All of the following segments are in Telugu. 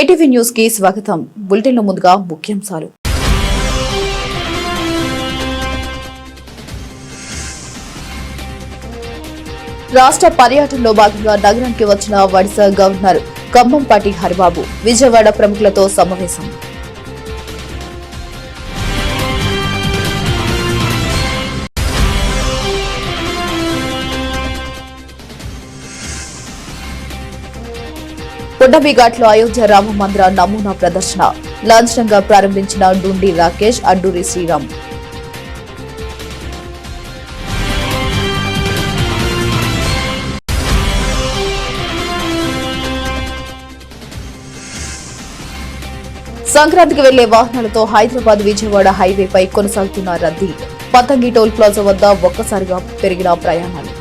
కేటీవీ న్యూస్కి స్వాగతం. బులెటిన్లో ముందుగా ముఖ్యాంశాలు. రాష్ట్ర పర్యటనలో భాగంగా నగరానికి వచ్చిన వడిసా గవర్నర్ కంభంపాటి హరిబాబు విజయవాడ ప్రముఖులతో సమావేశం. పుడ్డబిఘాట్లో అయోధ్య రామ మందిర నమూనా ప్రదర్శన. లాంఛనంగా ప్రారంభించిన డుండి రాకేష్ అడ్డూరి శ్రీరామ్. సంక్రాంతికి వెళ్ళే వాహనాలతో హైదరాబాద్ విజయవాడ హైవేపై కొనసాగుతున్న రద్దీ. పతంగి టోల్ ప్లాజా వద్ద ఒక్కసారిగా పెరిగిన ప్రయాణాలు.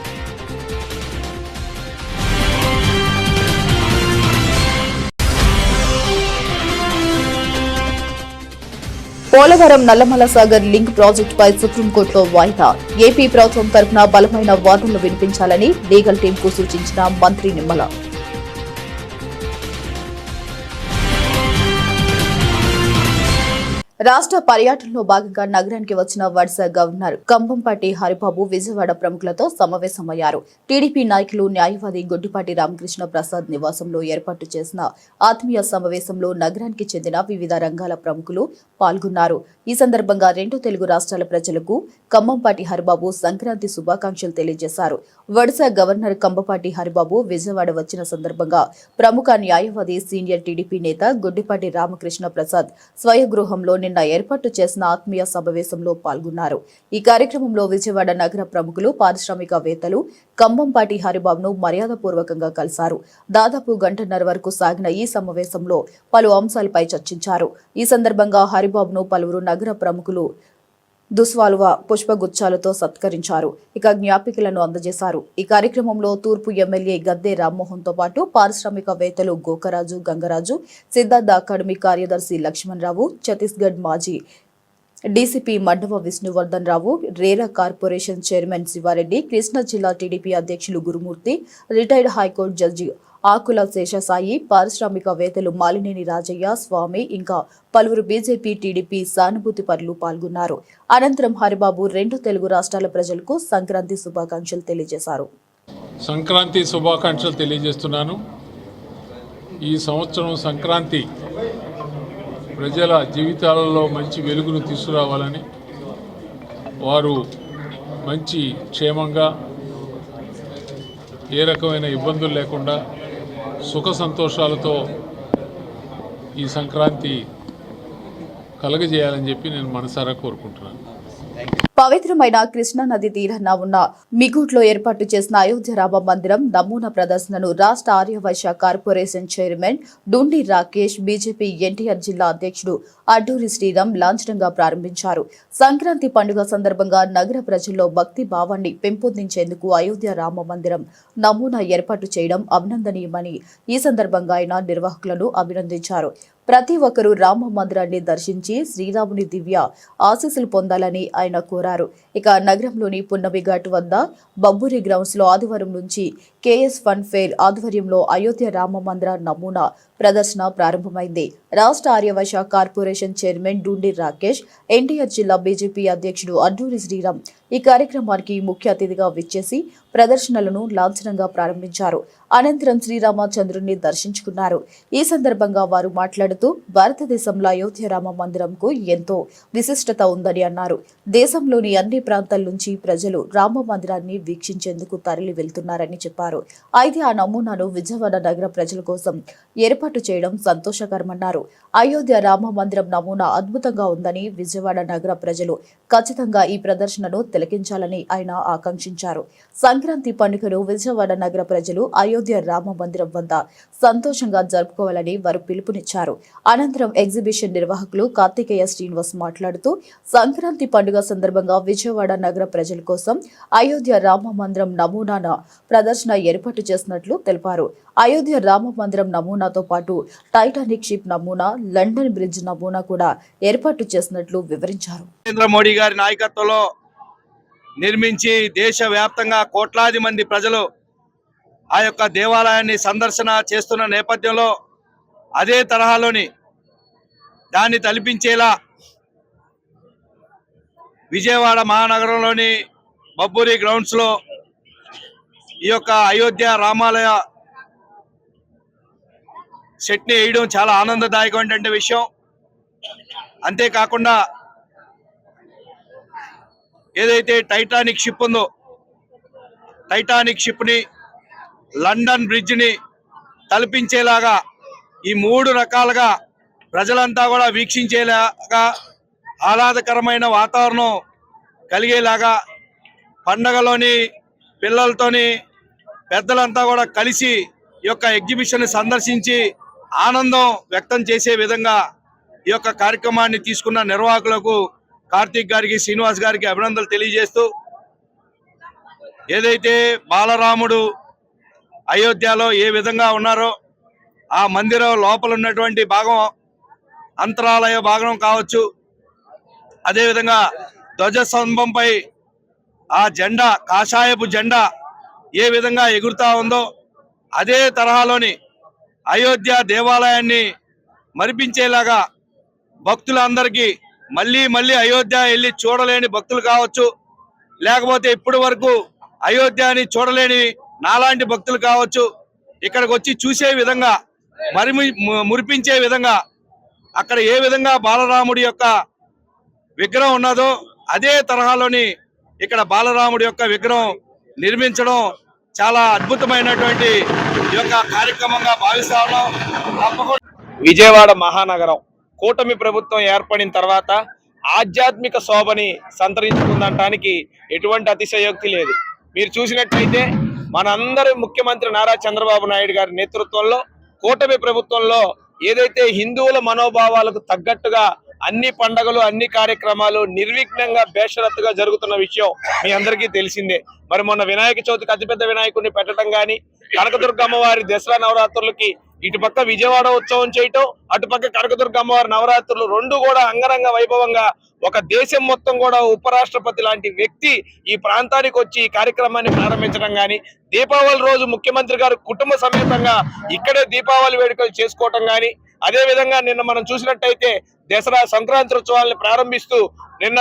పోలవరం నల్లమల సాగర్ లింక్ ప్రాజెక్టుపై సుప్రీంకోర్టులో వాయిదా. ఏపీ ప్రభుత్వం తరఫున బలమైన వాదనలు వినిపించాలని లీగల్ టీంకు సూచించిన మంత్రి నిమ్మల. రాష్ట్ర పర్యటనలో భాగంగా నగరానికి వచ్చిన వరుస గవర్నర్ కంభంపాటి హరిబాబు విజయవాడ ప్రముఖులతో సమావేశమయ్యారు. టీడీపీ నాయకులు న్యాయవాది గొడ్డిపాటి రామకృష్ణ ప్రసాద్ నివాసంలో ఏర్పాటు చేసిన ఆత్మీయ సమావేశంలో నగరానికి చెందిన వివిధ రంగాల ప్రముఖులు పాల్గొన్నారు. ఈ సందర్భంగా రెండు తెలుగు రాష్ట్రాల ప్రజలకు కంభంపాటి హరిబాబు సంక్రాంతి శుభాకాంక్షలు తెలియజేశారు. వరుస గవర్నర్ కంభపాటి హరిబాబు విజయవాడ వచ్చిన సందర్భంగా ప్రముఖ న్యాయవాది సీనియర్ టీడీపీ నేత గుడ్డిపాటి రామకృష్ణ ప్రసాద్ స్వయగృహంలో నిన్న ఏర్పాటు చేసిన ఆత్మీయ సమావేశంలో పాల్గొన్నారు. ఈ కార్యక్రమంలో విజయవాడ నగర ప్రముఖులు పారిశ్రామికవేత్తలు కంబంపాటి హరిబాబును మర్యాదపూర్వకంగా కలిశారు. దాదాపు గంటన్నర వరకు సాగిన ఈ సమావేశంలో పలు అంశాలపై చర్చించారు. ఈ సందర్భంగా హరిబాబును పలువురు నగర ప్రముఖులు దుస్వాలువ పుష్పగుచ్చాలతో సత్కరించారు. ఇక జ్ఞాపికలను అందజేశారు. ఈ కార్యక్రమంలో తూర్పు ఎమ్మెల్యే గద్దె రామ్మోహన్తో పాటు పారిశ్రామికవేత్తలు గోకరాజు గంగరాజు సిద్ధార్థ అకాడమీ కార్యదర్శి లక్ష్మణరావు ఛత్తీస్గఢ్ మాజీ DCP Mandava Vishnuvardhan Rao RERA corporation chairman Sivareddy Krishna జిల్లా టీడీపీ అధ్యక్షులు Gurumurthy retired high court judge Akula Seshasai పారిశ్రామికవేత్తలు మాలినేని రాజయ్య స్వామి ఇంకా పలువురు బీజేపీ టీడీపీ సానుభూతి పరులు పాల్గొన్నారు. అనంతరం హరిబాబు రెండు తెలుగు రాష్ట్రాల ప్రజలకు సంక్రాంతి శుభాకాంక్షలు తెలియజేశారు. సంక్రాంతి శుభాకాంక్షలు తెలియజేస్తున్నాను. ఈ సంవత్సరం సంక్రాంతి ప్రజల జీవితాలలో మంచి వెలుగును తీసుకురావాలని వారు మంచి క్షేమంగా ఏ రకమైన ఇబ్బందులు లేకుండా సుఖ సంతోషాలతో ఈ సంక్రాంతి కలగజేయాలని చెప్పి నేను మనసారా కోరుకుంటున్నాను. పవిత్రమైన కృష్ణా నది తీరాన ఉన్న మిగుట్లో ఏర్పాటు చేసిన అయోధ్య రామ మందిరం నమూనా ప్రదర్శనను రాష్ట్ర Aryavysya corporation chairman Dundi Rakesh BJP NTR జిల్లా అధ్యక్షుడు అడ్డూరి శ్రీరామ్ లాంఛనంగా ప్రారంభించారు. సంక్రాంతి పండుగ సందర్భంగా నగర ప్రజల్లో భక్తి భావాన్ని పెంపొందించేందుకు అయోధ్య రామ మందిరం నమూనా ఏర్పాటు చేయడం అభినందనీయమని ఈ సందర్భంగా ఆయన నిర్వాహకులను అభినందించారు. ప్రతి ఒక్కరూ రామ మందిరాన్ని దర్శించి శ్రీరాముని దివ్య ఆశీస్సులు పొందాలని ఆయన కోరారు. ఇక నగరంలోని పున్నమి ఘాట్ వద్ద బబ్బురి గ్రౌండ్స్లో ఆదివారం నుంచి కేఎస్ ఫన్ ఫేర్ ఆధ్వర్యంలో అయోధ్య రామ మందిర నమూనా ప్రదర్శన ప్రారంభమైంది. రాష్ట్ర Aryavysya corporation chairman Dundi Rakesh NTR జిల్లా బీజేపీ అధ్యక్షుడు అడ్డూరి శ్రీరామ్ ఈ కార్యక్రమానికి ముఖ్య అతిథిగా విచ్చేసి ప్రదర్శనలను లాంఛనంగా ప్రారంభించారు. అనంతరం శ్రీరామచంద్రుని దర్శించుకున్నారు. ఈ సందర్భంగా వారు మాట్లాడుతూ భారతదేశంలో అయోధ్య రామ మందిరంకు ఎంతో విశిష్టత ఉందని అన్నారు. దేశంలోని అన్ని ప్రాంతాల నుంచి ప్రజలు రామ మందిరాన్ని వీక్షించేందుకు తరలి వెళ్తున్నారని చెప్పారు. అయితే ఆ నమూనాను విజయవాడ నగర ప్రజల కోసం ఏర్పాటు చేయడం సంతోషకరమన్నారు. అయోధ్య రామ మందిరం నమూనా అద్భుతంగా ఉందని విజయవాడ నగర ప్రజలు ఖచ్చితంగా ఈ ప్రదర్శనను తిలకించాలని ఆయన ఆకాంక్షించారు. సంక్రాంతి పండుగను విజయవాడ నగర ప్రజలు అయోధ్య రామ మందిరం వద్ద సంతోషంగా జరుపుకోవాలని వారు పిలుపునిచ్చారు. అనంతరం ఎగ్జిబిషన్ నిర్వాహకులు కార్తికేయ శ్రీనివాస్ మాట్లాడుతూ సంక్రాంతి పండుగ సందర్భంగా విజయవాడ నగర ప్రజల కోసం అయోధ్య రామ మందిరం నమూనాన ప్రదర్శన ఏర్పాటు చేసినట్లు తెలిపారు. అయోధ్య రామ మందిరం నమూనాతో పాటు టైటానిక్ షిప్ నమూనా లండన్ బ్రిడ్జ్ నమూనా కూడా ఏర్పాటు చేసినట్లు వివరించారు. నరేంద్ర మోడీ గారి నాయకత్వంలో నిర్మించి దేశవ్యాప్తంగా కోట్లాది మంది ప్రజలు ఆ యొక్క దేవాలయాన్ని సందర్శన చేస్తున్న నేపథ్యంలో అదే తరహాలోని దాన్ని తలపించేలా విజయవాడ మహానగరంలోని బబ్బూరి గ్రౌండ్స్లో ఈ యొక్క అయోధ్య రామాలయ సెట్ని వేయడం చాలా ఆనందదాయకమైనటువంటి విషయం. అంతేకాకుండా ఏదైతే టైటానిక్ షిప్ ఉందో టైటానిక్ షిప్ని లండన్ బ్రిడ్జ్ని తలపించేలాగా ఈ మూడు రకాలుగా ప్రజలంతా కూడా వీక్షించేలాగా ఆహ్లాదకరమైన వాతావరణం కలిగేలాగా పండగలోని పిల్లలతోని పెద్దలంతా కూడా కలిసి ఈ యొక్క ఎగ్జిబిషన్ సందర్శించి ఆనందం వ్యక్తం చేసే విధంగా ఈ యొక్క కార్యక్రమాన్ని తీసుకున్న నిర్వాహకులకు కార్తీక్ గారికి శ్రీనివాస్ గారికి అభినందనలు తెలియజేస్తూ ఏదైతే బాలరాముడు అయోధ్యలో ఏ విధంగా ఉన్నారో ఆ మందిరం లోపల ఉన్నటువంటి భాగం అంతరాలయ భాగం కావచ్చు. అదేవిధంగా ధ్వజస్తంభంపై ఆ జెండా కాషాయపు జెండా ఏ విధంగా ఎగురుతా ఉందో అదే తరహాలోని అయోధ్య దేవాలయాన్ని మరిపించేలాగా భక్తులందరికీ మళ్ళీ మళ్ళీ అయోధ్య వెళ్ళి చూడలేని భక్తులు కావచ్చు. లేకపోతే ఇప్పటి వరకు అయోధ్యని చూడలేని నాలాంటి భక్తులు కావచ్చు. ఇక్కడికి వచ్చి చూసే విధంగా మరి మురిపించే విధంగా అక్కడ ఏ విధంగా బాలరాముడి యొక్క విగ్రహం ఉన్నదో అదే తరహాలోని ఇక్కడ బాలరాముడి యొక్క విగ్రహం నిర్మించడం చాలా అద్భుతమైనటువంటి ఈ యొక్క కార్యక్రమంగా భావిస్తా ఉన్నాం. తప్పకుండా. విజయవాడ మహానగరం. కూటమి ప్రభుత్వం ఏర్పడిన తర్వాత ఆధ్యాత్మిక శోభని సంతరించుకుందనటానికి ఎటువంటి అతిశయోక్తి లేదు. మీరు చూసినట్లయితే మనందరి ముఖ్యమంత్రి నారా చంద్రబాబు నాయుడు గారి నేతృత్వంలో కూటమి ప్రభుత్వంలో ఏదైతే హిందువుల మనోభావాలకు తగ్గట్టుగా అన్ని పండగలు అన్ని కార్యక్రమాలు నిర్విఘ్నంగా బేషరత్తుగా జరుగుతున్న విషయం మీ అందరికీ తెలిసిందే. మరి మొన్న వినాయక చవితికి అతిపెద్ద వినాయకుడిని పెట్టడం కానీ కనకదుర్గమ్మ వారి దసరా నవరాత్రులకి ఇటుపక్క విజయవాడ ఉత్సవం చేయటం అటుపక్క కనకదుర్గ అమ్మవారి నవరాత్రులు రెండు కూడా అంగరంగ వైభవంగా ఒక దేశం మొత్తం కూడా ఉపరాష్ట్రపతి లాంటి వ్యక్తి ఈ ప్రాంతానికి వచ్చి ఈ కార్యక్రమాన్ని ప్రారంభించడం కానీ దీపావళి రోజు ముఖ్యమంత్రి గారు కుటుంబ సమేతంగా ఇక్కడే దీపావళి వేడుకలు చేసుకోవటం కానీ అదేవిధంగా నిన్న మనం చూసినట్టయితే దసరా సంక్రాంతి ఉత్సవాలను ప్రారంభిస్తూ నిన్న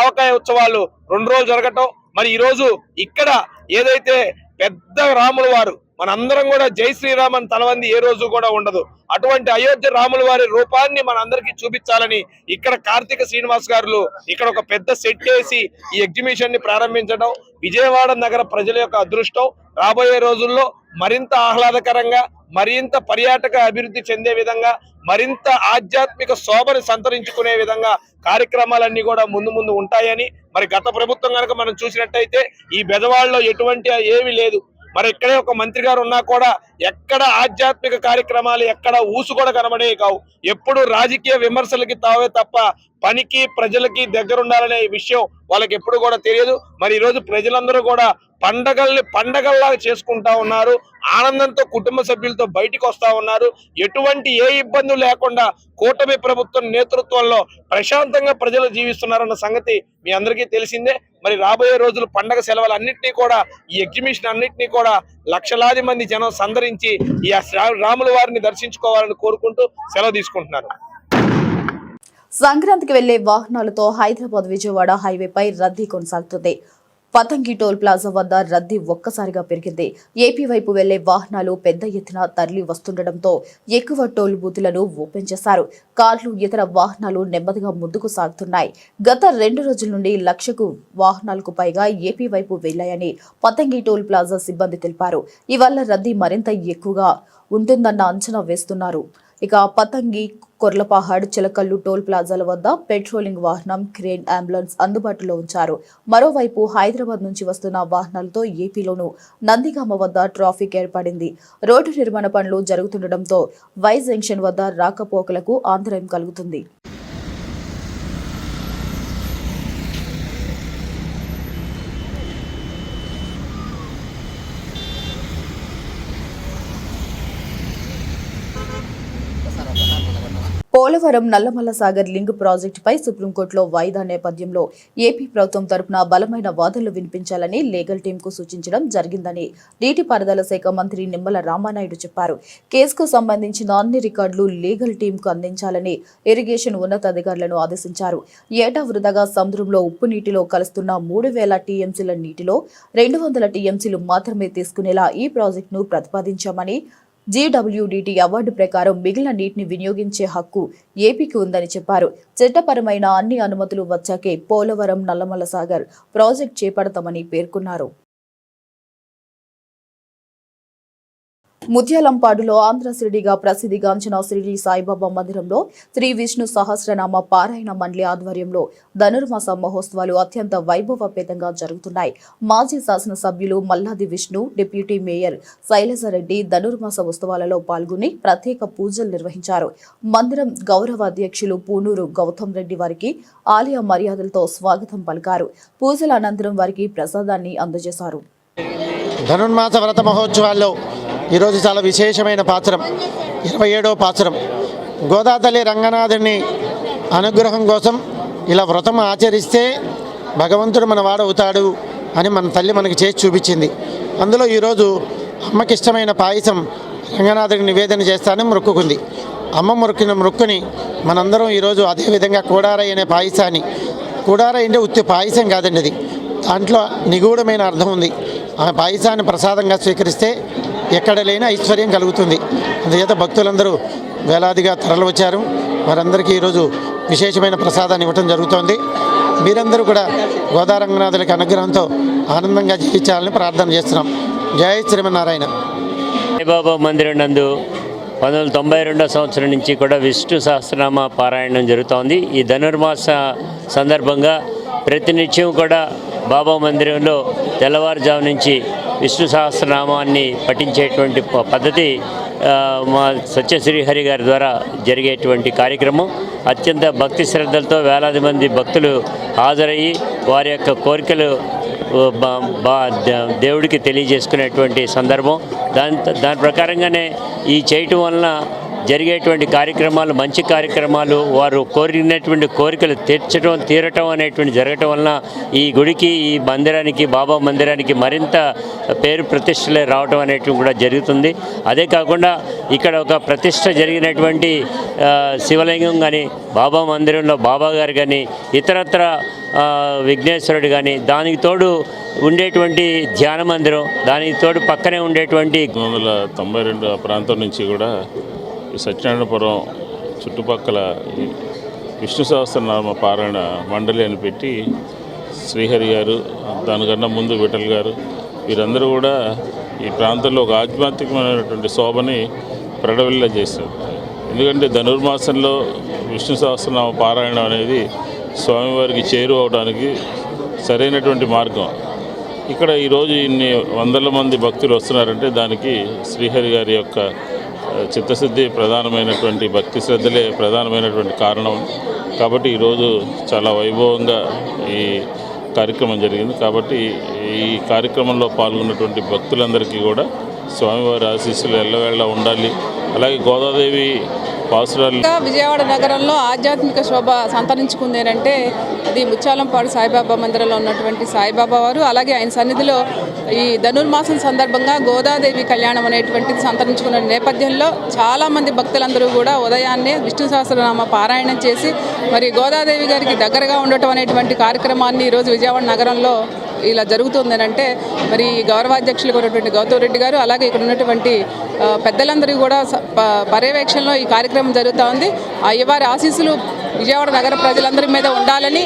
ఆవకాయ ఉత్సవాలు రెండు రోజులు జరగటం. మరి ఈరోజు ఇక్కడ ఏదైతే పెద్ద రాముల వారు మనందరం కూడా జై శ్రీరామ్ అని తలవంది ఏ రోజు కూడా ఉండదు. అటువంటి అయోధ్య రాముల వారి రూపాన్ని మనందరికీ చూపించాలని ఇక్కడ కార్తీక శ్రీనివాస్ గారు ఇక్కడ ఒక పెద్ద సెట్ వేసి ఈ ఎగ్జిబిషన్ని ప్రారంభించడం విజయవాడ నగర ప్రజల యొక్క అదృష్టం రాబోయే రోజుల్లో మరింత ఆహ్లాదకరంగా మరింత పర్యాటక అభివృద్ధి చెందే విధంగా మరింత ఆధ్యాత్మిక శోభని సంతరించుకునే విధంగా కార్యక్రమాలన్నీ కూడా ముందు ముందు ఉంటాయని మరి గత ప్రభుత్వం కనుక మనం చూసినట్టయితే ఈ బెదవాడలో ఎటువంటి ఏమీ లేదు. మరి ఇక్కడే ఒక మంత్రి గారు ఉన్నా కూడా ఎక్కడ ఆధ్యాత్మిక కార్యక్రమాలు ఎక్కడ ఊసు కూడా కనబడే కావు. ఎప్పుడు రాజకీయ విమర్శలకి తావే తప్ప పనికి ప్రజలకి దగ్గరుండాలనే విషయం వాళ్ళకి ఎప్పుడు కూడా తెలియదు. మరి ఈరోజు ప్రజలందరూ కూడా పండగల్ని పండగల్లాగా చేసుకుంటా ఉన్నారు. ఆనందంతో కుటుంబ సభ్యులతో బయటికి వస్తా ఉన్నారు. ఎటువంటి ఏ ఇబ్బందులు లేకుండా కూటమి ప్రభుత్వం నేతృత్వంలో ప్రశాంతంగా ప్రజలు జీవిస్తున్నారన్న సంగతి మీ అందరికీ తెలిసిందే. మరి రాబోయే రోజులు పండగ సెలవులు అన్నింటినీ కూడా ఈ ఎగ్జిబిషన్ అన్నింటినీ కూడా లక్షలాది మంది జనం సందరించి ఈ రాముల వారిని దర్శించుకోవాలని కోరుకుంటూ సెలవు తీసుకుంటున్నాను సంక్రాంతికి వెళ్ళే వాహనాలతో హైదరాబాద్ విజయవాడ హైవేపై రద్దీ కొనసాగుతుంది. పతంగి టోల్ ప్లాజా వద్ద రద్దీ ఒక్కసారిగా పెరిగింది. ఏపీ వైపు వెళ్ళే వాహనాలు పెద్ద ఎత్తున తరలి వస్తుండటంతో ఎక్కువ టోల్ బూతులను ఓపెన్ చేశారు. కార్లు ఇతర వాహనాలు నెమ్మదిగా ముందుకు సాగుతున్నాయి. గత రెండు రోజుల నుండి లక్షకు వాహనాలకు పైగా ఏపీ వైపు వెళ్ళాయని పతంగి టోల్ ప్లాజా సిబ్బంది తెలిపారు. ఇవల్ల రద్దీ మరింత ఎక్కువగా ఉంటుందన్న అంచనా వేస్తున్నారు. ఇక పతంగి కొర్లపహాడ్ చిలకల్లు టోల్ ప్లాజాల వద్ద పెట్రోలింగ్ వాహనం క్రేన్ అంబులెన్స్ అందుబాటులో ఉంచారు. మరోవైపు హైదరాబాద్ నుంచి వస్తున్న వాహనాలతో ఏపీలోనూ నందిగామ వద్ద ట్రాఫిక్ ఏర్పడింది. రోడ్డు నిర్మాణ పనులు జరుగుతుండటంతో వై జంక్షన్ వద్ద రాకపోకలకు ఆంతరాయం కలుగుతుంది. పోలవరం నల్లమల్ల సాగర్ లింక్ ప్రాజెక్టుపై సుప్రీంకోర్టులో వాయిదా నేపథ్యంలో ఏపీ ప్రభుత్వం తరపున బలమైన వాదనలు వినిపించాలని లీగల్ టీంకు సూచించడం జరిగిందని నీటిపారుదల శాఖ మంత్రి నిమ్మల రామానాయుడు చెప్పారు. కేసుకు సంబంధించిన అన్ని రికార్డులు లీగల్ టీంకు అందించాలని ఇరిగేషన్ ఉన్నతాధికారులను ఆదేశించారు. ఏటా వృధాగా సముద్రంలో ఉప్పు నీటిలో కలుస్తున్న మూడు వేల టీఎంసీల నీటిలో రెండు వందల టీఎంసీలు మాత్రమే తీసుకునేలా ఈ ప్రాజెక్టును ప్రతిపాదించామని జీడబ్ల్యూడిటి అవార్డు ప్రకారం మిగిలిన నీటిని వినియోగించే హక్కు ఏపీకి ఉందని చెప్పారు. చట్టపరమైన అన్ని అనుమతులు వచ్చాకే పోలవరం నల్లమల సాగర్ ప్రాజెక్ట్ చేపడతామని పేర్కొన్నారు. ముత్యాలంపాడులో ఆంధ్ర శిరిడిగా ప్రసిద్ధిగాంచిన శిరిడి సాయిబాబా మందిరంలో శ్రీ విష్ణు సహస్రనామ పారాయణ మండలి ఆధ్వర్యంలో ధనుర్మాస మహోత్సవాలు అత్యంత వైభవపేతంగా జరుగుతున్నాయి. మాజీ శాసనసభ్యులు మల్లాది విష్ణు డిప్యూటీ మేయర్ శైలజారెడ్డి ధనుర్మాస ఉత్సవాలలో పాల్గొని ప్రత్యేక పూజలు నిర్వహించారు. మందిరం గౌరవ అధ్యక్షులు పూనూరు గౌతమ్ రెడ్డి వారికి ఆలయ మర్యాదలతో స్వాగతం పలికారు. పూజల అనంతరం వారికి ప్రసాదాన్ని అందజేశారు. ధనుర్మాస వ్రత మహోత్సవాల్లో ఈరోజు చాలా విశేషమైన పాత్రం. ఇరవై ఏడవ పాత్రం. గోదాతల్లి రంగనాథుని అనుగ్రహం కోసం ఇలా వ్రతం ఆచరిస్తే భగవంతుడు మన వాడవుతాడు అని మన తల్లి మనకి చేసి చూపించింది. అందులో ఈరోజు అమ్మకి ఇష్టమైన పాయసం రంగనాథుడికి నివేదన చేస్తానని మొక్కుకుంది. అమ్మ మొక్కిన మొక్కుని మనందరం ఈరోజు అదేవిధంగా కూడారై అనే పాయసాన్ని. కూడారై అంటే ఉత్తి పాయసం కాదండి అది. దాంట్లో నిగూఢమైన అర్థం ఉంది. ఆ పాయసాన్ని ప్రసాదంగా స్వీకరిస్తే ఎక్కడ లేని ఐశ్వర్యం కలుగుతుంది. అందుచేత భక్తులందరూ వేలాదిగా తరలివచ్చారు. వారందరికీ ఈరోజు విశేషమైన ప్రసాదాన్ని ఇవ్వటం జరుగుతోంది. మీరందరూ కూడా గోదారంగనాథులకి అనుగ్రహంతో ఆనందంగా జీవించాలని ప్రార్థన చేస్తున్నాం. జయ శ్రీమన్నారాయణ. సాయిబాబా మందిరం నందు పంతొమ్మిది వందల తొంభై రెండో సంవత్సరం నుంచి కూడా విష్ణు సహస్రనామ పారాయణం జరుగుతోంది. ఈ ధనుర్మాస సందర్భంగా ప్రతినిత్యం కూడా బాబా మందిరంలో తెల్లవారుజాము నుంచి విష్ణు సహస్రనామాన్ని పఠించేటువంటి ప- పద్ధతి మా సత్యశ్రీహరి గారి ద్వారా జరిగేటువంటి కార్యక్రమం. అత్యంత భక్తి శ్రద్ధలతో వేలాది మంది భక్తులు హాజరయ్యి వారి యొక్క కోరికలు దేవుడికి తెలియజేసుకునేటువంటి సందర్భం. దాని దాని ప్రకారంగానే ఈ చేయటం వలన జరిగేటువంటి కార్యక్రమాలు మంచి కార్యక్రమాలు వారు కోరినటువంటి కోరికలు తీర్చడం తీరటం అనేటువంటి జరగటం వలన ఈ గుడికి ఈ మందిరానికి బాబా మందిరానికి మరింత పేరు ప్రతిష్టలే రావటం అనేటువంటి కూడా జరుగుతుంది. అదే కాకుండా ఇక్కడ ఒక ప్రతిష్ట జరిగినటువంటి శివలింగం కానీ బాబా మందిరంలో బాబా గారు కానీ ఇతరత్ర విఘ్నేశ్వరుడు కానీ దానికి తోడు ఉండేటువంటి ధ్యాన మందిరం దానికి తోడు పక్కనే ఉండేటువంటి పంతొమ్మిది వందల తొంభై రెండు ప్రాంతం నుంచి కూడా సత్యనారాయణపురం చుట్టుపక్కల విష్ణు సహస్రనామ పారాయణ మండలి అని పెట్టి శ్రీహరి గారు దానికన్నా ముందు విఠల్ గారు వీరందరూ కూడా ఈ ప్రాంతంలో ఒక ఆధ్యాత్మికమైనటువంటి శోభని ప్రడవిల్ల చేశారు. ఎందుకంటే ధనుర్మాసంలో విష్ణు సహస్రనామ పారాయణం అనేది స్వామివారికి చేరువ అవడానికి సరైనటువంటి మార్గం. ఇక్కడ ఈరోజు ఇన్ని వందల మంది భక్తులు వస్తున్నారంటే దానికి శ్రీహరి గారి యొక్క చిత్తశుద్ధి ప్రధానమైనటువంటి భక్తి శ్రద్ధలే ప్రధానమైనటువంటి కారణం. కాబట్టి ఈరోజు చాలా వైభవంగా ఈ కార్యక్రమం జరిగింది. కాబట్టి ఈ కార్యక్రమంలో పాల్గొన్నటువంటి భక్తులందరికీ కూడా స్వామివారి ఆశీస్సులు ఎల్లవేళ్ళ ఉండాలి. అలాగే గోదాదేవి పాసురాలు విజయవాడ నగరంలో ఆధ్యాత్మిక శోభ సంతరించుకుంది అంటే అది ముచ్చాలంపాడు సాయిబాబా మందిరంలో ఉన్నటువంటి సాయిబాబా వారు అలాగే ఆయన సన్నిధిలో ఈ ధనుర్మాసం సందర్భంగా గోదాదేవి కళ్యాణం అనేటువంటిది సంతరించుకున్న నేపథ్యంలో చాలామంది భక్తులందరూ కూడా ఉదయాన్నే విష్ణు సహస్రనామ పారాయణం చేసి మరి గోదాదేవి గారికి దగ్గరగా ఉండటం అనేటువంటి కార్యక్రమాన్ని ఈరోజు విజయవాడ నగరంలో ఇలా జరుగుతుంది అంటే మరి గౌరవాధ్యక్షులు ఉన్నటువంటి గౌతమ్ రెడ్డి గారు అలాగే ఇక్కడ ఉన్నటువంటి పెద్దలందరూ కూడా ప- పర్యవేక్షణలో ఈ కార్యక్రమం జరుగుతూ ఉంది. అయ్యవారి ఆశీస్సులు విజయవాడ నగర ప్రజలందరి మీద ఉండాలని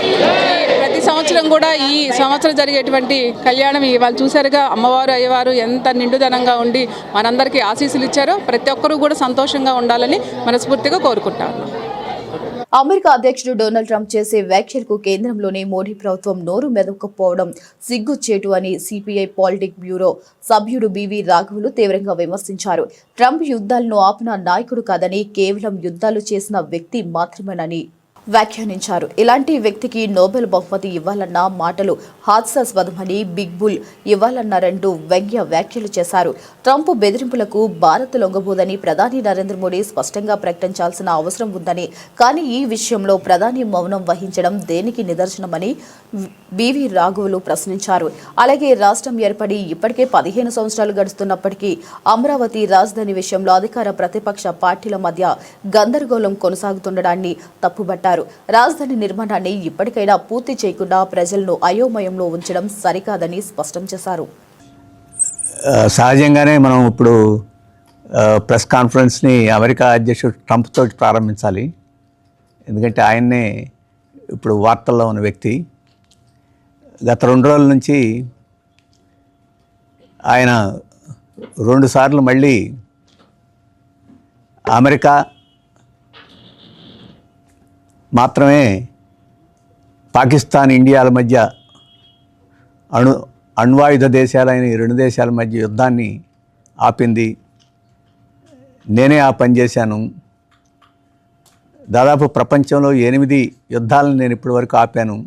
ప్రతి సంవత్సరం కూడా ఈ సంవత్సరం జరిగేటువంటి కళ్యాణం ఇవాళ చూశారుగా. అమ్మవారు అయ్యవారు ఎంత నిండుదనంగా ఉండి మనందరికీ ఆశీస్సులు ఇచ్చారో ప్రతి ఒక్కరూ కూడా సంతోషంగా ఉండాలని మనస్ఫూర్తిగా కోరుకుంటాను. అమెరికా అధ్యక్షుడు డొనాల్డ్ ట్రంప్ చేసే వ్యాఖ్యలకు కేంద్రంలోని మోడీ ప్రభుత్వం నోరు మెదకపోవడం సిగ్గుచేటు అని సిపిఐ పాలిటిక్ బ్యూరో సభ్యుడు బివి రాఘవులు తీవ్రంగా విమర్శించారు. ట్రంప్ యుద్ధాలను ఆపిన నాయకుడు కాదని కేవలం యుద్ధాలు చేసిన వ్యక్తి మాత్రమేనని వ్యాఖ్యానించారు. ఇలాంటి వ్యక్తికి నోబెల్ బహుమతి ఇవ్వాలన్న మాటలు హాస్యాస్పదమని బిగ్ బుల్ ఇవ్వాలన్నారంటూ వ్యంగ్య వ్యాఖ్యలు చేశారు. ట్రంప్ బెదిరింపులకు భారత్ లొంగబోదని ప్రధాని నరేంద్ర మోడీ స్పష్టంగా ప్రకటించాల్సిన అవసరం ఉందని కానీ ఈ విషయంలో ప్రధాని మౌనం వహించడం దేనికి నిదర్శనమని బివి రాఘవులు ప్రశ్నించారు. అలాగే రాష్ట్రం ఏర్పడి ఇప్పటికే పదిహేను సంవత్సరాలు గడుస్తున్నప్పటికీ అమరావతి రాజధాని విషయంలో అధికార ప్రతిపక్ష పార్టీల మధ్య గందరగోళం కొనసాగుతుండడాన్ని తప్పుబట్టారు. రాజధాని నిర్మాణాన్ని ఇప్పటికైనా పూర్తి చేయకుండా ప్రజలను అయోమయంలో ఉంచడం సరికాదని స్పష్టం చేశారు. సహజంగానే మనం ఇప్పుడు ప్రెస్ కాన్ఫరెన్స్ని అమెరికా అధ్యక్షుడు ట్రంప్ తోటి ప్రారంభించాలి. ఎందుకంటే ఆయన్నే ఇప్పుడు వార్తల్లో ఉన్న వ్యక్తి. గత రెండు రోజుల నుంచి ఆయన రెండుసార్లు మళ్ళీ అమెరికా మాత్రమే పాకిస్తాన్ ఇండియాల మధ్య అణు అణ్వాయుధ దేశాలైన ఈ రెండు దేశాల మధ్య యుద్ధాన్ని ఆపింది. నేనే ఆ పని చేశాను. దాదాపు ప్రపంచంలో ఎనిమిది యుద్ధాలను నేను ఇప్పటి వరకు ఆపాను.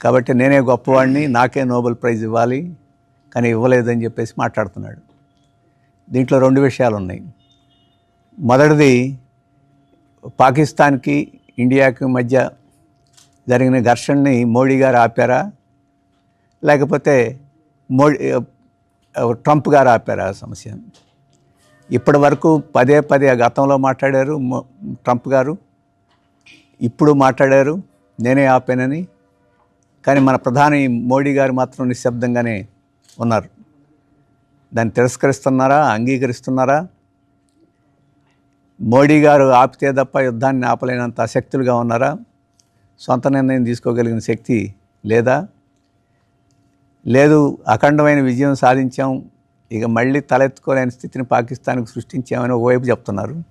కాబట్టి నేనే గొప్పవాడిని నాకే నోబెల్ ప్రైజ్ ఇవ్వాలి కానీ ఇవ్వలేదని చెప్పేసి మాట్లాడుతున్నాడు. దీంట్లో రెండు విషయాలు ఉన్నాయి మొదటిది పాకిస్తాన్కి ఇండియాకి మధ్య జరిగిన ఘర్షణని మోడీ గారు ఆపారా? లేకపోతే మోడీ ట్రంప్ గారు ఆపారా సమస్య? ఇప్పటి వరకు పదే పదే గతంలో మాట్లాడారు ట్రంప్ గారు. ఇప్పుడు మాట్లాడారు నేనే ఆపానని. కానీ మన ప్రధాని మోడీ గారు మాత్రం నిశ్శబ్దంగానే ఉన్నారు. దాన్ని తిరస్కరిస్తున్నారా అంగీకరిస్తున్నారా? మోడీ గారు ఆపితే తప్ప యుద్ధాన్ని ఆపలేనంత అశక్తులుగా ఉన్నారా? సొంత నిర్ణయం తీసుకోగలిగిన శక్తి లేదా? లేదు అఖండమైన విజయం సాధించాం ఇక మళ్ళీ తలెత్తుకోలేని స్థితిని పాకిస్తాన్కు సృష్టించామని ఒకవైపు చెప్తున్నారు.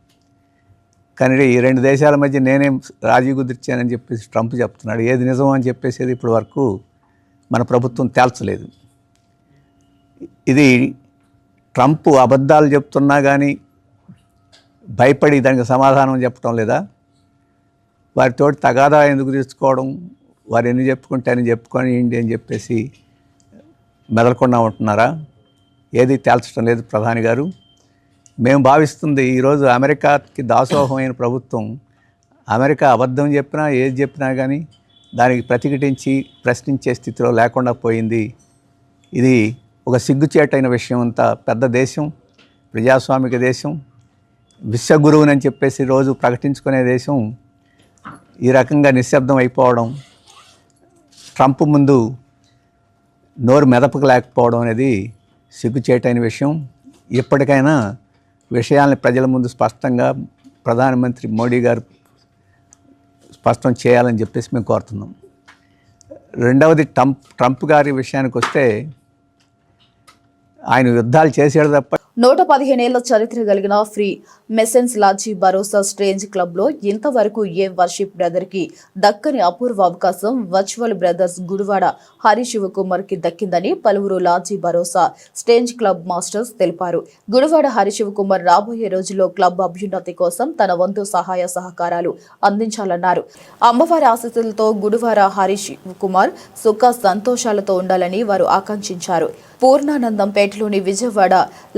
కానీ ఈ రెండు దేశాల మధ్య నేనేం రాజీ కుదిర్చానని చెప్పేసి ట్రంప్ చెప్తున్నాడు. ఏది నిజం అని చెప్పేసేది ఇప్పటి వరకు మన ప్రభుత్వం తేల్చలేదు. ఇది ట్రంప్ అబద్ధాలు చెప్తున్నా కానీ భయపడి దానికి సమాధానం చెప్పడం లేదా? వారితో తగాదా ఎందుకు తీసుకోవడం వారు ఎన్ని చెప్పుకుంటే అని చెప్పుకొని ఏంటి అని చెప్పేసి మెదలకుండా ఉంటున్నారా? ఏది తేల్చడం లేదు ప్రధాని గారు. మేము భావిస్తుంది ఈరోజు అమెరికాకి దాసోహమైన ప్రభుత్వం. అమెరికా అబద్ధం చెప్పినా ఏది చెప్పినా కానీ దానికి ప్రతిఘటించి ప్రశ్నించే స్థితిలో లేకుండా పోయింది. ఇది ఒక సిగ్గుచేటైన విషయం అంతా పెద్ద దేశం ప్రజాస్వామిక దేశం. విశ్వగురువునని చెప్పేసి రోజు ప్రకటించుకునే దేశం ఈ రకంగా నిశ్శబ్దం అయిపోవడం ట్రంప్ ముందు నోరు మెదపకలేకపోవడం అనేది సిగ్గుచేటైన విషయం. ఇప్పటికైనా విషయాల్ని ప్రజల ముందు స్పష్టంగా ప్రధానమంత్రి మోడీ గారు స్పష్టం చేయాలని చెప్పేసి మేము కోరుతున్నాం. రెండవది ట్రంప్ ట్రంప్ గారి విషయానికి వస్తే ఆయన యుద్ధాలు చేసాడు తప్ప నూట పదిహేనేళ్ళ చరిత్ర కలిగిన ఫ్రీ మెసెన్స్ లాజీ భరోసా స్ట్రేంజ్ క్లబ్లో ఇంతవరకు ఏ వర్షిప్ బ్రదర్కి దక్కని అపూర్వ అవకాశం వర్చువల్ బ్రదర్స్ గుడివాడ హరి శివకుమార్కి దక్కిందని పలువురు లాజీ భరోసా స్ట్రేంజ్ క్లబ్ మాస్టర్స్ తెలిపారు. గుడివాడ హరి శివకుమార్ రాబోయే రోజుల్లో క్లబ్ అభ్యున్నతి కోసం తన వంతు సహాయ సహకారాలు అందించాలన్నారు. అమ్మవారి ఆశీస్సులతో గుడివాడ హరి శివకుమార్ సుఖ సంతోషాలతో ఉండాలని వారు ఆకాంక్షించారు. పూర్ణానందంపేటలోని విజయవాడ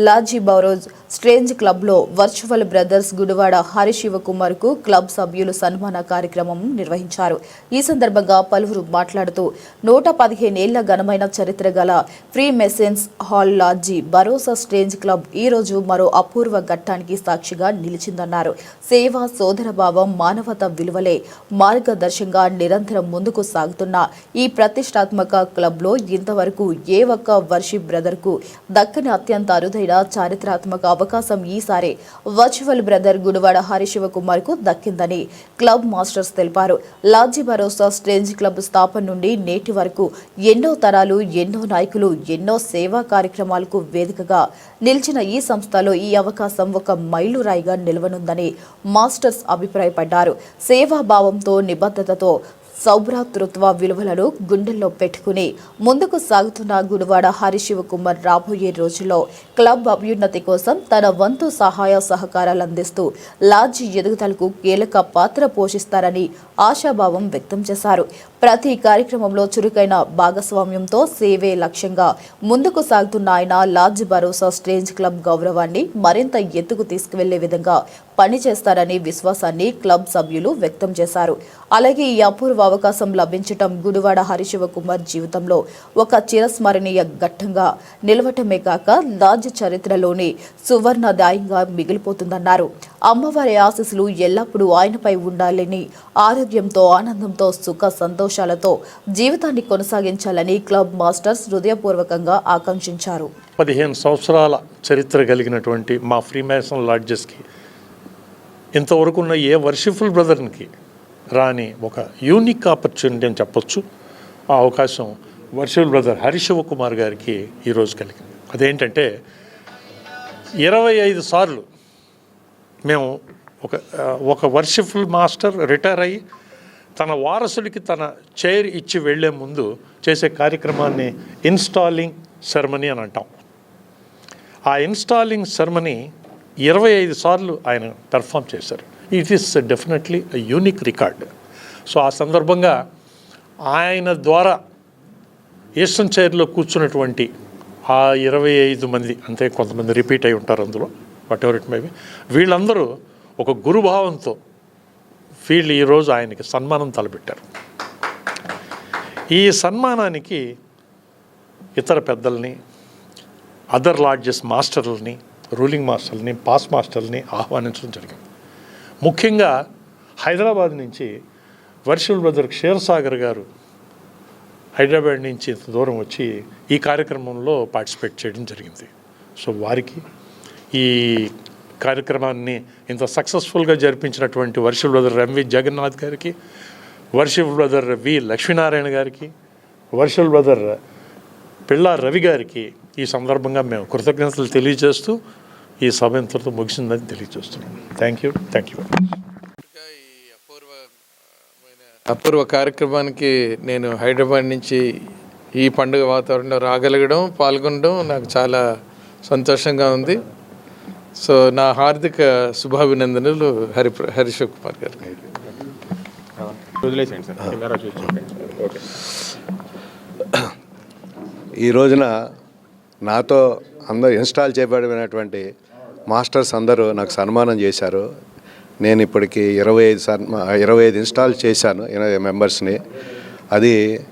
లాజీ బౌరోజ్ స్ట్రేంజ్ క్లబ్లో వర్చువల్ బ్రదర్స్ గుడివాడ హరిశివకుమార్కు క్లబ్ సభ్యులు సన్మాన కార్యక్రమం నిర్వహించారు. ఈ సందర్భంగా పలువురు మాట్లాడుతూ నూట పదిహేనేళ్ళ ఘనమైన చరిత్ర గల ఫ్రీ మెసెన్స్ హాల్ లాజీ భరోసా స్ట్రేంజ్ క్లబ్ ఈ రోజు మరో అపూర్వ ఘట్టానికి సాక్షిగా నిలిచిందన్నారు. సేవ సోదరభావం మానవత విలువలే మార్గదర్శంగా నిరంతరం ముందుకు సాగుతున్న ఈ ప్రతిష్టాత్మక క్లబ్లో ఇంతవరకు ఏ ఒక్క వర్ష బ్రదర్కు దక్కని అత్యంత అరుదైన చారిత్రాత్మక అవకాశం ఈసారి వర్చువల్ బ్రదర్ గుడివాడ హరిశివకుమార్కు దక్కిందని క్లబ్ మాస్టర్స్ తెలిపారు. లాడ్జి భరోసా స్ట్రేంజ్ క్లబ్ స్థాపన నుండి నేటి వరకు ఎన్నో తరాలు ఎన్నో నాయకులు ఎన్నో సేవా కార్యక్రమాలకు వేదికగా నిలిచిన ఈ సంస్థలో ఈ అవకాశం ఒక మైలురాయిగా నిలవనుందని మాస్టర్స్ అభిప్రాయపడ్డారు. సేవాభావంతో నిబద్ధతతో సౌభ్రాతృత్వ విలువలను గుండెల్లో పెట్టుకుని ముందుకు సాగుతున్న గుడివాడ హరిశివకుమార్ రాబోయే రోజుల్లో క్లబ్ అభ్యున్నతి కోసం తన వంతు సహాయ సహకారాలు అందిస్తూ లాడ్జ్ ఎదుగుదలకు కీలక పాత్ర పోషిస్తారని ఆశాభావం వ్యక్తం చేశారు. ప్రతి కార్యక్రమంలో చురుకైన భాగస్వామ్యంతో సేవే లక్ష్యంగా ముందుకు సాగుతున్న ఆయన లాడ్జ్ భరోసా స్ట్రేంజ్ క్లబ్ గౌరవాన్ని మరింత ఎత్తుకు తీసుకువెళ్ళే విధంగా పనిచేస్తారనే విశ్వాసాన్ని క్లబ్ సభ్యులు వ్యక్తం చేశారు. అలాగే ఈ అపూర్వ అవకాశం లభించటం గుడివాడ హరిశివకుమార్ జీవితంలో ఒక చిరస్మరణీయ ఘట్టంగా నిలవటమే కాక లాడ్జ్ చరిత్రలోని సువర్ణదాయంగా మిగిలిపోతుందన్నారు. అమ్మవారి ఆశీస్సులు ఎల్లప్పుడూ ఆయనపై ఉండాలని ఆరోగ్యంతో ఆనందంతో సుఖ సంతోషాలతో జీవితాన్ని కొనసాగించాలని క్లబ్ మాస్టర్స్ హృదయపూర్వకంగా ఆకాంక్షించారు. పదిహేను సంవత్సరాల చరిత్ర కలిగినటువంటి మా ఫ్రీమేసన్ లాడ్జెస్కి ఇంతవరకు ఉన్న ఏ వర్షిఫుల్ బ్రదర్కి రాని ఒక యూనిక్ ఆపర్చునిటీ అని చెప్పొచ్చు. ఆ అవకాశం వర్షిఫుల్ బ్రదర్ హరిశివ కుమార్ గారికి ఈరోజు కలిగింది. అదేంటంటే ఇరవై ఐదు సార్లు మేము ఒక ఒక వర్షిఫుల్ మాస్టర్ రిటైర్ అయ్యి తన వారసుడికి తన చైర్ ఇచ్చి వెళ్ళే ముందు చేసే కార్యక్రమాన్ని ఇన్స్టాలింగ్ సెరమనీ అని అంటాం. ఆ ఇన్స్టాలింగ్ సెరమనీ ఇరవై ఐదు సార్లు ఆయన పెర్ఫామ్ చేశారు. It is definitely unique record so ఆ సందర్భంగా ఆయన ద్వారా ఈస్టర్న్ చైర్లో కూర్చున్నటువంటి ఆ ఇరవై ఐదు మంది అంతే కొంతమంది రిపీట్ అయి ఉంటారు అందులో వాట్ ఎవర్ ఇట్ మేబీ వీళ్ళందరూ ఒక గురుభావంతో వీళ్ళు ఈరోజు ఆయనకి సన్మానం తలపెట్టారు. ఈ సన్మానానికి ఇతర పెద్దల్ని అదర్ లాడ్జెస్ మాస్టర్లని రూలింగ్ మాస్టర్ని పాస్ మాస్టర్ని ఆహ్వానించడం జరిగింది. ముఖ్యంగా హైదరాబాద్ నుంచి వర్షుల్ బ్రదర్ క్షీరసాగర్ గారు హైదరాబాద్ నుంచి ఇంత దూరం వచ్చి ఈ కార్యక్రమంలో పార్టిసిపేట్ చేయడం జరిగింది. సో వారికి ఈ కార్యక్రమాన్ని ఇంత సక్సెస్ఫుల్గా జరిపించినటువంటి వర్షుల్ బ్రదర్ ఎంవి జగన్నాథ్ గారికి వర్షుల్ బ్రదర్ వి లక్ష్మీనారాయణ గారికి వర్షుల్ బ్రదర్ పిళ్ళ రవి గారికి ఈ సందర్భంగా మేము కృతజ్ఞతలు తెలియజేస్తూ ఈ సభ ఇంతటితో ముగిసిందని తెలియజేస్తున్నాం. థ్యాంక్ యూ థ్యాంక్ యూ అపూర్వ కార్యక్రమానికి నేను హైదరాబాద్ నుంచి ఈ పండుగ వాతావరణంలో రాగలగడం పాల్గొనడం నాకు చాలా సంతోషంగా ఉంది. సో నా హార్దిక శుభాభినందనలు హరి హరీష్ కుమార్ గారికి ఈ రోజున నాతో అందరూ ఇన్స్టాల్ చేయబడినటువంటి మాస్టర్స్ అందరూ నాకు సన్మానం చేశారు. నేను ఇప్పటికి ఇరవై ఐదు సన్మా ఇరవై ఐదు ఇన్స్టాల్ చేశాను ఇరవై మెంబర్స్ని. అది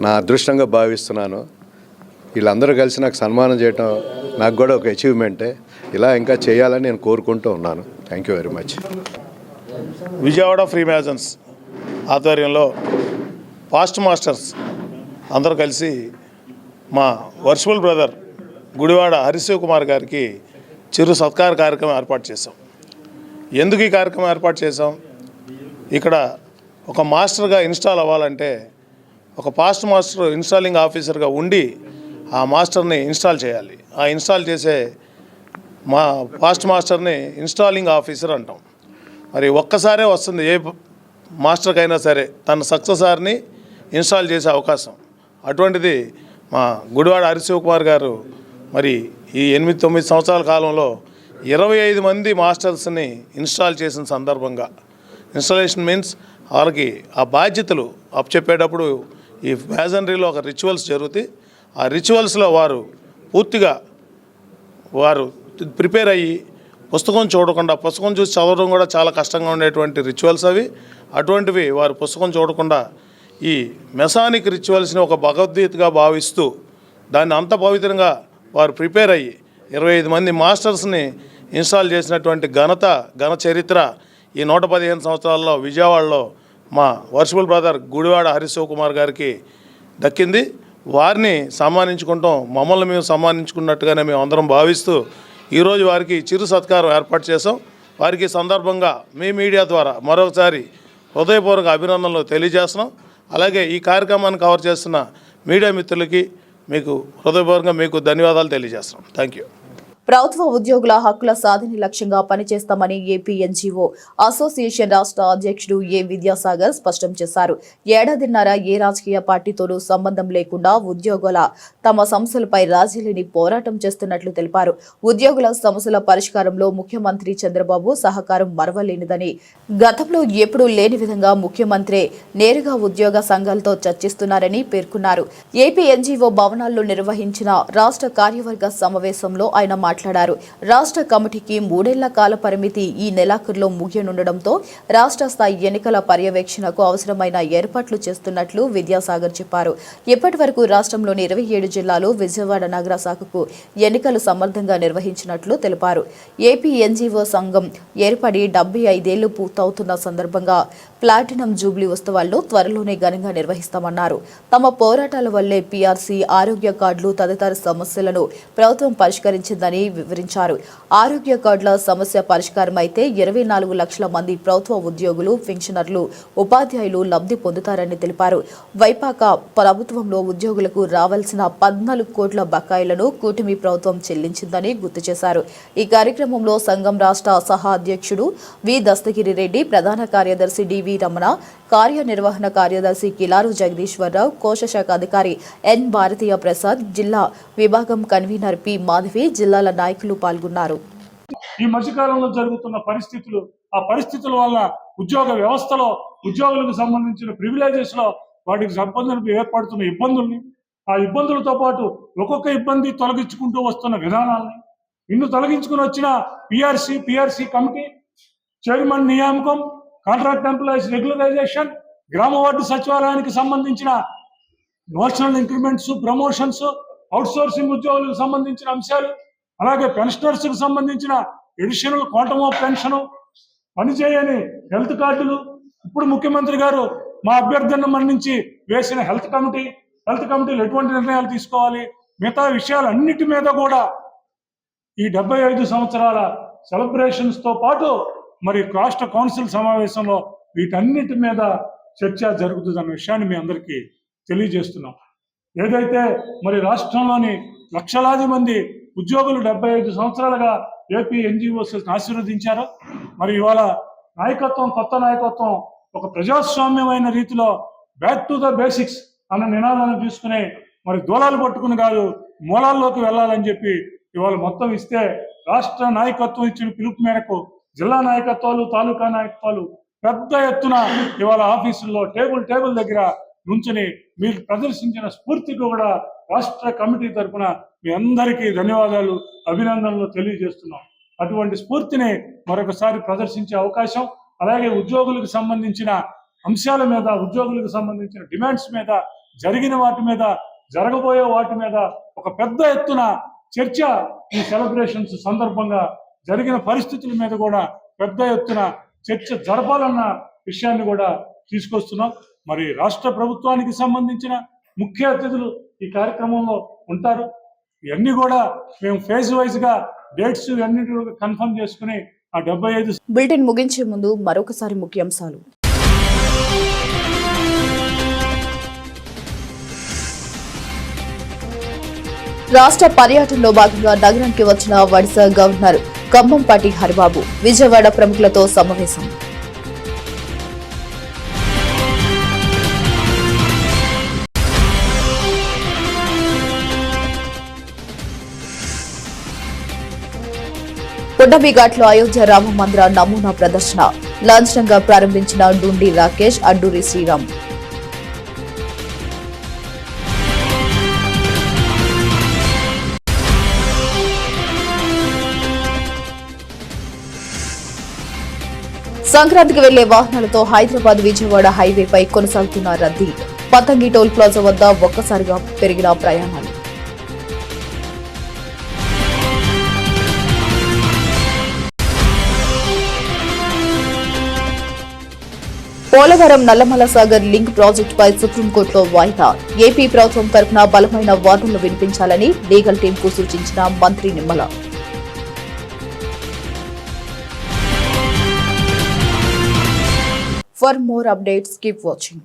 నా అదృష్టంగా భావిస్తున్నాను. వీళ్ళందరూ కలిసి నాకు సన్మానం చేయటం నాకు కూడా ఒక అచీవ్మెంటే. ఇలా ఇంకా చేయాలని నేను కోరుకుంటూ ఉన్నాను. Thank you very much. Vijayawada freemasons ఆధ్వర్యంలో పాస్ట్ మాస్టర్స్ అందరూ కలిసి మా వర్చువల్ బ్రదర్ గుడివాడ హరిశివ కుమార్ గారికి చిరు సత్కార కార్యక్రమం ఏర్పాటు చేశాం. ఎందుకు ఈ కార్యక్రమం ఏర్పాటు చేశాం? ఇక్కడ ఒక మాస్టర్గా ఇన్స్టాల్ అవ్వాలంటే ఒక పాస్ట్ మాస్టర్ ఇన్స్టాలింగ్ ఆఫీసర్గా ఉండి ఆ మాస్టర్ని ఇన్స్టాల్ చేయాలి. ఆ ఇన్స్టాల్ చేసే మా పాస్ట్ మాస్టర్ని ఇన్స్టాలింగ్ ఆఫీసర్ అంటాం. మరి ఒక్కసారే వస్తుంది ఏ మాస్టర్కైనా సరే తన సక్సెసార్ని ఇన్స్టాల్ చేసే అవకాశం. అటువంటిది మా గుడివాడ హరిశివకుమార్ గారు మరి ఈ ఎనిమిది తొమ్మిది సంవత్సరాల కాలంలో ఇరవై ఐదు మంది మాస్టర్స్ని ఇన్స్టాల్ చేసిన సందర్భంగా. ఇన్స్టాలేషన్ మీన్స్ వాళ్ళకి ఆ బాధ్యతలు అప్పచెప్పేటప్పుడు ఈ మేజనరీలో ఒక రిచువల్స్ జరుగుతాయి. ఆ రిచువల్స్లో వారు పూర్తిగా వారు ప్రిపేర్ అయ్యి పుస్తకం చూడకుండా పుస్తకం చూసి చదవడం కూడా చాలా కష్టంగా ఉండేటువంటి రిచువల్స్ అవి. అటువంటివి వారు పుస్తకం చూడకుండా ఈ మెసానిక్ రిచువల్స్ని ఒక భగవద్గీతగా భావిస్తూ దాన్ని అంత పవిత్రంగా వారు ప్రిపేర్ అయ్యి ఇరవై ఐదు మంది మాస్టర్స్ని ఇన్స్టాల్ చేసినటువంటి ఘనత ఘన చరిత్ర ఈ నూట పదిహేను సంవత్సరాల్లో విజయవాడలో మా వర్చువల్ బ్రదర్ గుడివాడ హరిశివ కుమార్ గారికి దక్కింది. వారిని సన్మానించుకుంటాం. మమ్మల్ని మేము సన్మానించుకున్నట్టుగానే మేము అందరం భావిస్తూ ఈరోజు వారికి చిరు సత్కారం ఏర్పాటు చేసాం వారికి సందర్భంగా మీ మీడియా ద్వారా మరొకసారి హృదయపూర్వక అభినందనలు తెలియజేస్తున్నాం. అలాగే ఈ కార్యక్రమాన్ని కవర్ చేస్తున్న మీడియా మిత్రులకి మీకు హృదయపూర్వకంగా మీకు ధన్యవాదాలు తెలియజేస్తున్నాం. థ్యాంక్ యూ ప్రభుత్వ ఉద్యోగుల హక్కుల సాధన లక్ష్యంగా పనిచేస్తామని ఏపీ ఎన్జీఓ అసోసియేషన్ రాష్ట్ర అధ్యక్షుడు ఏ విద్యాసాగర్ స్పష్టం చేశారు. ఏడాదిన్నర ఏ రాజకీయ పార్టీతోనూ సంబంధం లేకుండా ఉద్యోగుల తమ సమస్యలపై రాజీలేని పోరాటం చేస్తున్నట్లు తెలిపారు. ఉద్యోగుల సమస్యల పరిష్కారంలో ముఖ్యమంత్రి చంద్రబాబు సహకారం మరవలేనిదని గతంలో ఎప్పుడూ లేని విధంగా ముఖ్యమంత్రి నేరుగా ఉద్యోగ సంఘాలతో చర్చిస్తున్నారని పేర్కొన్నారు. ఏపీ ఎన్జీఓ భవనాల్లో నిర్వహించిన రాష్ట్ర కార్యవర్గ సమావేశంలో ఆయన మాట్లాడారు. రాష్ట్ర కమిటీకి మూడేళ్ళ కాల పరిమితి ఈ నెలాఖరులో ముగియనుండడంతో రాష్ట్ర స్థాయి ఎన్నికల పర్యవేక్షణకు అవసరమైన ఏర్పాట్లు చేస్తున్నట్లు విద్యాసాగర్ చెప్పారు. ఇప్పటి వరకు రాష్ట్రంలోని ఇరవై ఏడు జిల్లాలు విజయవాడ నగర శాఖకు ఎన్నికలు సమర్థంగా నిర్వహించినట్లు తెలిపారు. ఏపీ ఎన్జీఓ సంఘం ఏర్పడి డెబ్బై ఐదేళ్ళు పూర్తవుతున్న సందర్భంగా ప్లాటినం జూబ్లీ ఉత్సవాల్లో త్వరలోనే ఘనంగా నిర్వహిస్తామన్నారు. తమ పోరాటాల వల్లే పీఆర్సీ ఆరోగ్య కార్డులు తదితర సమస్యలను ప్రభుత్వం పరిష్కరించిందని వివరించారు. ఆరోగ్య కార్డుల సమస్య పరిష్కారం అయితే ఇరవై నాలుగు లక్షల మంది ప్రభుత్వ ఉద్యోగులు పెన్షనర్లు ఉపాధ్యాయులు లబ్ధి పొందుతారని తెలిపారు. వైపాక ప్రభుత్వంలో ఉద్యోగులకు రావాల్సిన పద్నాలుగు కోట్ల బకాయిలను కూటమి ప్రభుత్వం చెల్లించిందని గుర్తు చేశారు. ఈ కార్యక్రమంలో సంఘం రాష్ట్ర సహా అధ్యక్షుడు వి. దస్తగిరి రెడ్డి ప్రధాన కార్యదర్శి డివి రమణ కార్యనిర్వహణ కార్యదర్శి కిలారు జగదీశ్వరరావు కోశశాఖ అధికారి ఎన్. భారతీయ ప్రసాద్ జిల్లా విభాగం కన్వీనర్ పి. మాధవి జిల్లాల నాయకులు పాల్గొన్నారు. ఈ మధ్యకాలంలో జరుగుతున్న పరిస్థితులు ఆ పరిస్థితుల వల్ల ఉద్యోగ వ్యవస్థలో ఉద్యోగులకు సంబంధించిన ప్రివిలేజెస్లో వాటికి సంబంధించిన ఏర్పడుతున్న ఇబ్బందుల్ని ఆ ఇబ్బందులతో పాటు ఒక్కొక్క ఇబ్బంది తొలగించుకుంటూ వస్తున్న విధానాల్ని ఇన్ని తొలగించుకుని వచ్చిన పిఆర్సి పిఆర్సి కమిటీ చైర్మన్ నియామకం కాంట్రాక్ట్ ఎంప్లాయీస్ రెగ్యులరైజేషన్ గ్రామ వార్డు సచివాలయానికి సంబంధించిన నోషనల్ ఇంక్రిమెంట్స్ ప్రమోషన్స్ అవుట్సోర్సింగ్ ఉద్యోగులకు సంబంధించిన అంశాలు అలాగే పెన్షనర్స్కి సంబంధించిన ఎడిషనల్ క్వాంటమ్ ఆఫ్ పెన్షన్ పనిచేయని హెల్త్ కార్డులు. ఇప్పుడు ముఖ్యమంత్రి గారు మా అభ్యర్థులను మన్నించి వేసిన హెల్త్ కమిటీ. హెల్త్ కమిటీలు ఎటువంటి నిర్ణయాలు తీసుకోవాలి? మిగతా విషయాలన్నిటి మీద కూడా ఈ డెబ్బై ఐదు సంవత్సరాల సెలబ్రేషన్స్తో పాటు మరి రాష్ట్ర కౌన్సిల్ సమావేశంలో వీటన్నిటి మీద చర్చ జరుగుతుందన్న విషయాన్ని మీ అందరికీ తెలియజేస్తున్నాం. ఏదైతే మరి రాష్ట్రంలోని లక్షలాది మంది ఉద్యోగులు డెబ్బై ఐదు సంవత్సరాలుగా ఏపీ ఎన్జిఓస్ ఆశీర్వదించారు. మరి ఇవాళ నాయకత్వం కొత్త నాయకత్వం ఒక ప్రజాస్వామ్యమైన రీతిలో బ్యాక్ టు ద బేసిక్స్ అన్న నినాదాన్ని తీసుకుని మరి దూలాలు పట్టుకుని కాదు మూలాల్లోకి వెళ్ళాలని చెప్పి ఇవాళ మొత్తం ఇస్తే రాష్ట్ర నాయకత్వం ఇచ్చిన పిలుపు మేరకు జిల్లా నాయకత్వాలు తాలూకా నాయకత్వాలు పెద్ద ఎత్తున ఇవాళ ఆఫీసుల్లో టేబుల్ టేబుల్ దగ్గర నుంచుని మీరు ప్రదర్శించిన స్ఫూర్తికి కూడా రాష్ట్ర కమిటీ తరఫున మీ అందరికీ ధన్యవాదాలు అభినందనలు తెలియజేస్తున్నాం. అటువంటి స్ఫూర్తిని మరొకసారి ప్రదర్శించే అవకాశం అలాగే ఉద్యోగులకు సంబంధించిన అంశాల మీద ఉద్యోగులకు సంబంధించిన డిమాండ్స్ మీద జరిగిన వాటి మీద జరగబోయే వాటి మీద ఒక పెద్ద ఎత్తున చర్చ ఈ సెలబ్రేషన్స్ సందర్భంగా జరిగిన పరిస్థితుల మీద కూడా పెద్ద ఎత్తున చర్చ జరపాలన్న విషయాన్ని కూడా తీసుకొస్తున్నాం. మరి రాష్ట్ర ప్రభుత్వానికి సంబంధించిన ముఖ్య అతిథులు ఈ కార్యక్రమంలో ఉంటారు. ఇవన్నీ కూడా మేము ఫేజ్ వైజ్గా డేట్స్ ఇవన్నీ కన్ఫర్మ్ చేసుకుని ఆ డెబ్బై ఐదు బులెటిన్ ముగించే ముందు మరొకసారి ముఖ్యాంశాలు. రాష్ట్ర పర్యటనలో భాగంగా నగరానికి వచ్చిన వడిసా గవర్నర్ కంభంపాటి హరిబాబు విజయవాడ ప్రముఖులతో సమావేశం. పుడ్డమిఘాట్లో అయోధ్య రామ మందిర నమూనా ప్రదర్శన. లాంఛనంగా ప్రారంభించిన డుండి రాకేష్ అడ్డూరి శ్రీరామ్. సంక్రాంతికి వెళ్ళే వాహనాలతో హైదరాబాద్ విజయవాడ హైవేపై కొనసాగుతున్న రద్దీ. పతంగి టోల్ ప్లాజా వద్ద ఒక్కసారిగా పెరిగిన ప్రయాణాలు. పోలవరం నల్లమల సాగర్ లింక్ ప్రాజెక్టుపై సుప్రీంకోర్టులో వాయిదా. ఏపీ ప్రభుత్వం తరఫున బలమైన వాదనలు వినిపించాలని లీగల్ టీంకు సూచించిన మంత్రి Nimmala. For more updates keep watching